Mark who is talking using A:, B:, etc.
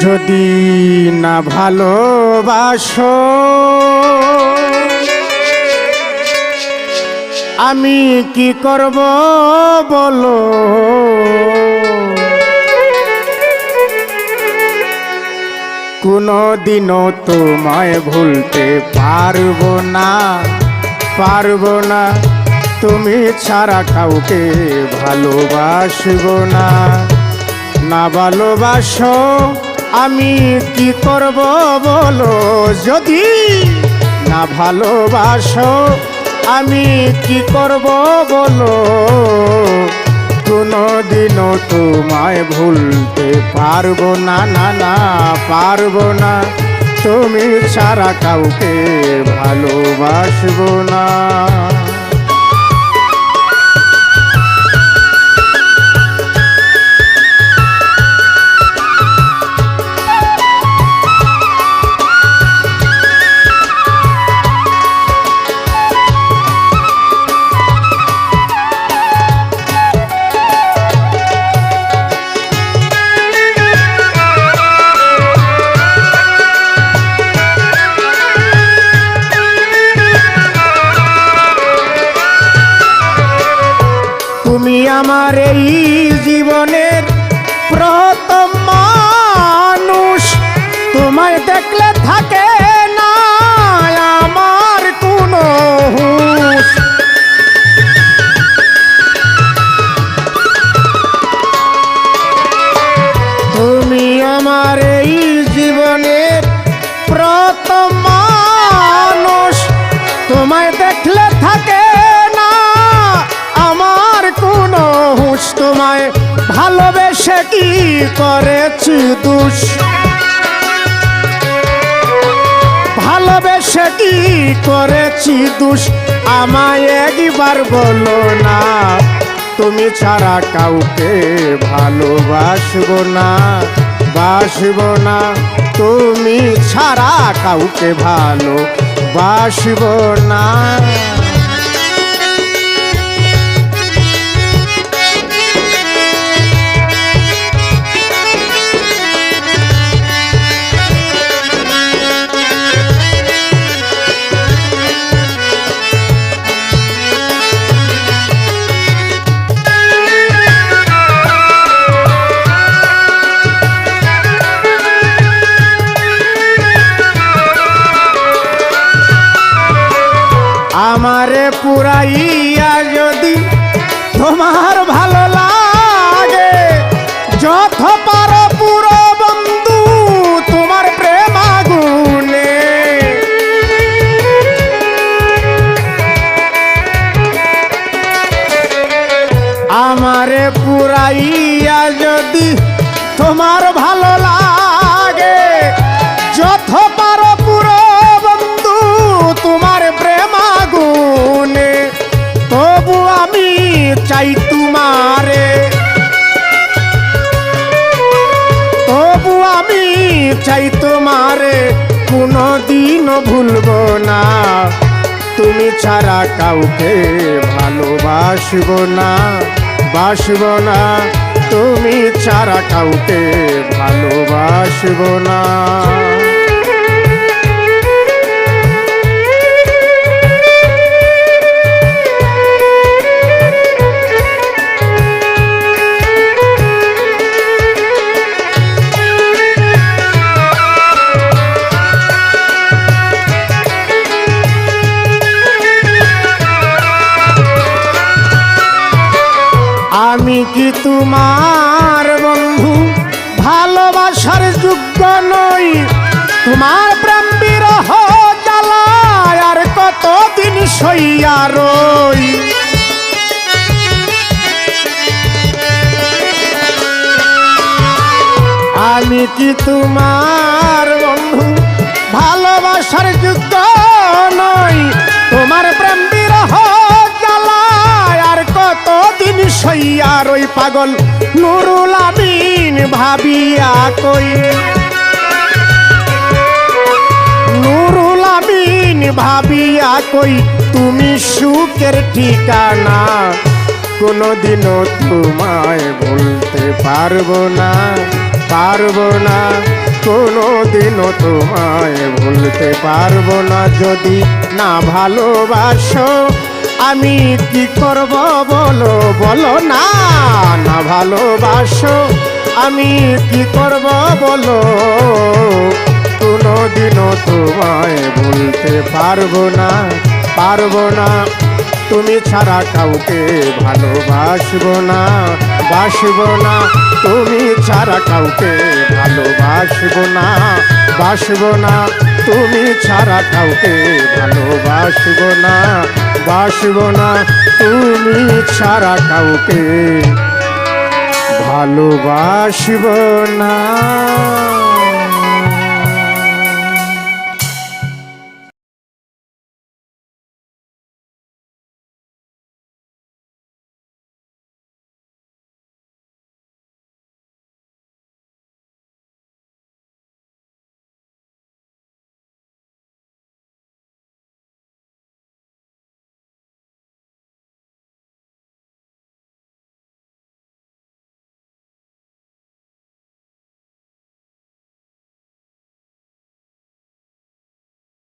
A: যদি না ভালোবাসো, আমি কি করব বলো? কোনো দিনও তোমায় ভুলতে পারব না পারব না। তুমি ছাড়া কাউকে ভালোবাসবো না। না ভালোবাসো আমি কি করব বলো? যদি না ভালোবাসো, আমি কি করব বলো? কোনো দিনও তোমায় ভুলতে পারব না না না, পারব না। তুমি ছাড়া কাউকে ভালোবাসবো না। আমার ভালোবেসে কি করেছি দুষ? ভালোবেসে কি করেছি দুষ? আমায় একবার বলো না, তুমি ছাড়া কাউকে ভালোবাসবো না, বাসবো না। তুমি ছাড়া কাউকে ভালো বাসবো না। পুরাইয়া যদি তোমার ভালো লাগে, যত পারো পুরো বন্ধু তোমার প্রেম আগুনে। আমারে পুরাইয়া যদি তোমার ভালো লাগে কোনো দিন ভুলব না। তুমি ছাড়া কাউকে ভালোবাসব না, বাসব না। তুমি ছাড়া কাউকে ভালোবাসব না। কি তোমার বন্ধু? ভালোবাসার যোগ্য নই। তোমার প্রেম বিরহ জ্বালায় আর কতদিন সইয়া রই? আমি কি তোমার পাগল, নুরুল আমিন ভাবিয়া কই নুরুল আমিন ভাবিয়া কই, তুমি সুখের ঠিকানা কোনোদিনও তোমায় বলতে পারব না পারব না। কোনো দিনও তোমায় বলতে পারব না, যদি না ভালোবাসো আমি কি করব বলো? বলো না না ভালোবাসো। আমি কি করব বলো? কোনো দিনও তোমায় ভুলতে পারব না পারব না। তুমি ছাড়া কাউকে ভালোবাসবো না, বাসবো না। তুমি ছাড়া কাউকে ভালোবাসবো না, বাসবো না। তুমি ছাড়া কাউকে ভালোবাসবো না। বাসবো না তুমি ছাড়া কাউকে ভালোবাসব না।